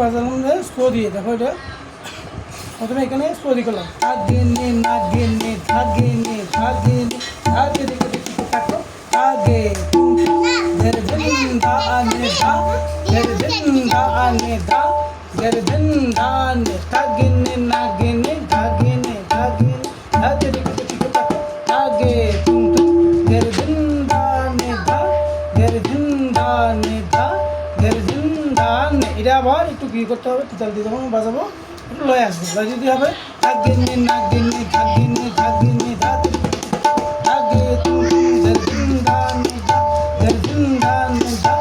বাজালাম যে স্লো দিয়ে, দেখো এটা। প্রথমে এখানে স্লো দিয়ে করলাম। আগে নে না গে নে ধাগে নে ধাগে নে আগে দেখে দেখে থাকো আগে ধের ধিন, ধা নে, ধা। ধের ধিন, ধা নে, ধা। ধের ধিন, ধা, নে ধাগে নে না গে নে ধাগে নে ধাগে নে আগে দেখে দেখে থাকো আগে ধের ধিন, ধা, নে, ধা। ধের ধিন, ধা, নে, ধা। ধের নে আবার একটু কি করতে হবে তিতাল দিয়ে যখন বাজাবো, একটু লয়ে আসব। লয়ে যদি হবে আগে নে, না নাক নে নি নে ধাগে নে ধা আগে তুম ধের ধিন ধা নে ধা ধের ধিন ধা